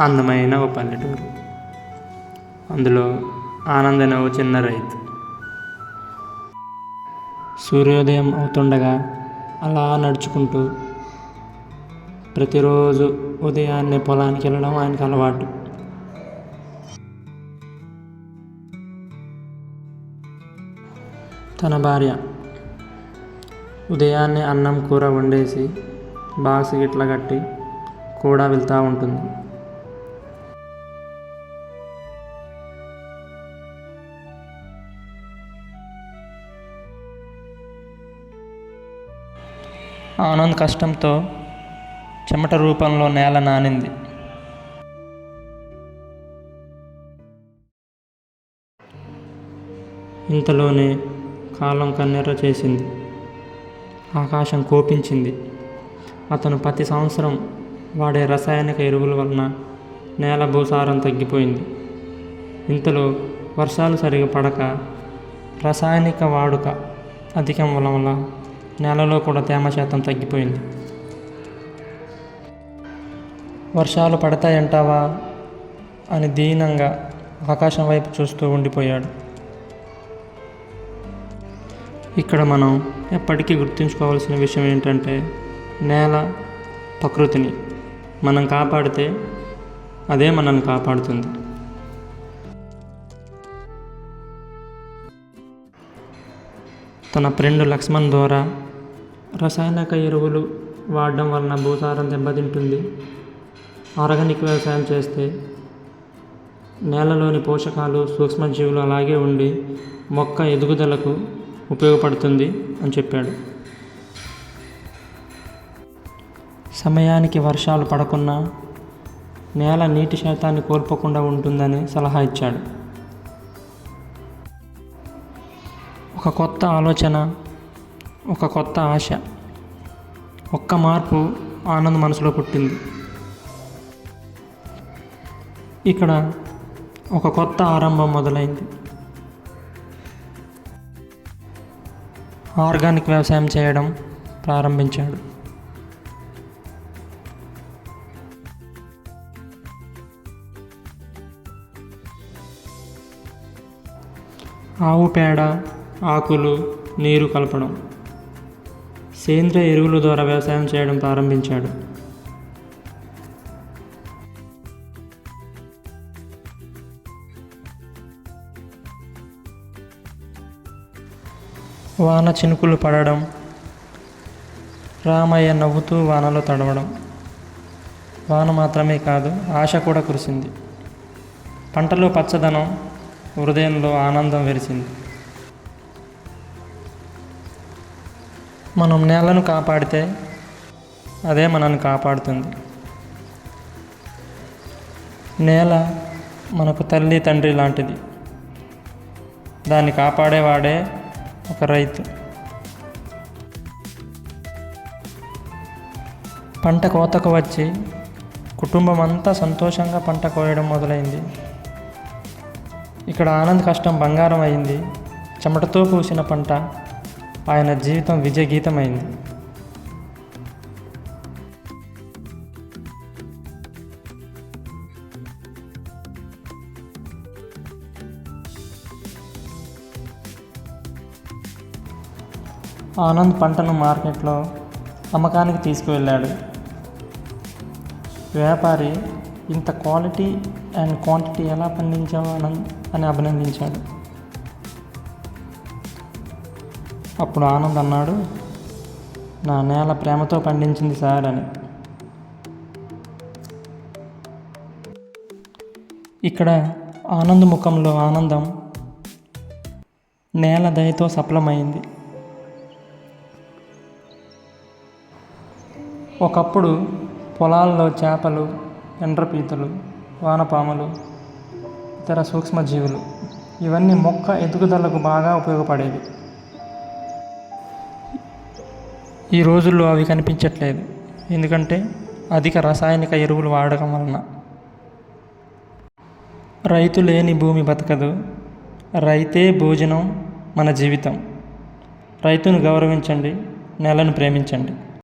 అందమైన ఒక పల్లెటూరు. అందులో ఆనంద్ అనే ఓ చిన్న రైతు. సూర్యోదయం అవుతుండగా అలా నడుచుకుంటూ ప్రతిరోజు ఉదయాన్నే పొలానికి వెళ్ళడం ఆయనకు అలవాటు. తన భార్య ఉదయాన్నే అన్నం కూర వండేసి బాక్స్ గిట్ల కట్టి కూడా వెళ్తూ ఉంటుంది. ఆనంద్ కష్టంతో చెమట రూపంలో నేల నానింది. ఇంతలోనే కాలం కన్నెర్ర చేసింది. ఆకాశం కోపించింది. అతను ప్రతి సంవత్సరం వాడే రసాయనిక ఎరువుల వలన నేల భూసారం తగ్గిపోయింది. ఇంతలో వర్షాలు సరిగా పడక రసాయనిక వాడుక అధికం వల్ల వల్ల నేలలో కూడా తేమ శాతం తగ్గిపోయింది. వర్షాలు పడతాయంటావా? అని దీనంగా ఆకాశం వైపు చూస్తూ ఉండిపోయాడు. ఇక్కడ మనం ఎప్పటికీ గుర్తుంచుకోవాల్సిన విషయం ఏంటంటే నేల ప్రకృతిని మనం కాపాడితే అదే మనల్ని కాపాడుతుంది. తన ఫ్రెండ్ లక్ష్మణ్ ద్వారా రసాయనిక ఎరువులు వాడడం వలన భూసారం దెబ్బతింటుంది. ఆర్గానిక్ వ్యవసాయం చేస్తే నేలలోని పోషకాలు సూక్ష్మజీవులు అలాగే ఉండి మొక్క ఎదుగుదలకు ఉపయోగపడుతుంది అని చెప్పాడు. సమయానికి వర్షాలు పడకున్నా నేల నీటి శాతాన్ని కోల్పోకుండా ఉంటుందని సలహా ఇచ్చాడు. ఒక కొత్త ఆలోచన ఒక కొత్త ఆశ ఒక్క మార్పు ఆనంద్ మనసులో పుట్టింది. ఇక్కడ ఒక కొత్త ఆరంభం మొదలైంది. ఆర్గానిక్ వ్యవసాయం చేయడం ప్రారంభించాడు. ఆవు పేడ ఆకులు నీరు కలపడం. సేంద్రియ ఎరువుల ద్వారా వ్యవసాయం చేయడం ప్రారంభించాడు. వాన చినుకులు పడడం రామయ్య నవ్వుతూ వానలో తడవడం. వాన మాత్రమే కాదు ఆశ కూడా కురిసింది. పంటలో పచ్చదనం హృదయంలో ఆనందం వెలిసింది మనం నేలను కాపాడితే అదే మనల్ని కాపాడుతుంది. నేల మనకు తల్లి తండ్రి లాంటిది. దాన్ని కాపాడేవాడే ఒక రైతు. పంట కోతకు వచ్చి కుటుంబం అంతా సంతోషంగా పంట కోయడం మొదలైంది. ఇక్కడ ఆనంద్ కష్టం బంగారం అయింది. చెమటతో పూసిన పంట ఆయన జీవితం విజయ గీతమైంది ఆనంద్ పంటను మార్కెట్లో అమ్మకానికి తీసుకువెళ్ళాడు. వ్యాపారి ఇంత క్వాలిటీ అండ్ క్వాంటిటీ ఎలా పండించావు ఆనంద్? అని అభినందించాడు. అప్పుడు ఆనంద్ అన్నాడు నా నేల ప్రేమతో పండించింది సార్ అని. ఇక్కడ ఆనంద్ ముఖంలో ఆనందం నేల దయతో సఫలమైంది. ఒకప్పుడు పొలాల్లో చేపలు ఎండ్రపీతలు వానపాములు ఇతర సూక్ష్మజీవులు ఇవన్నీ మొక్క ఎదుగుదలకు బాగా ఉపయోగపడేవి. ఈ రోజుల్లో అవి కనిపించట్లేదు. ఎందుకంటే అధిక రసాయనిక ఎరువులు వాడకం వలన. రైతు లేని భూమి బతకదు. రైతే భోజనం మన జీవితం. రైతును గౌరవించండి నేలను ప్రేమించండి.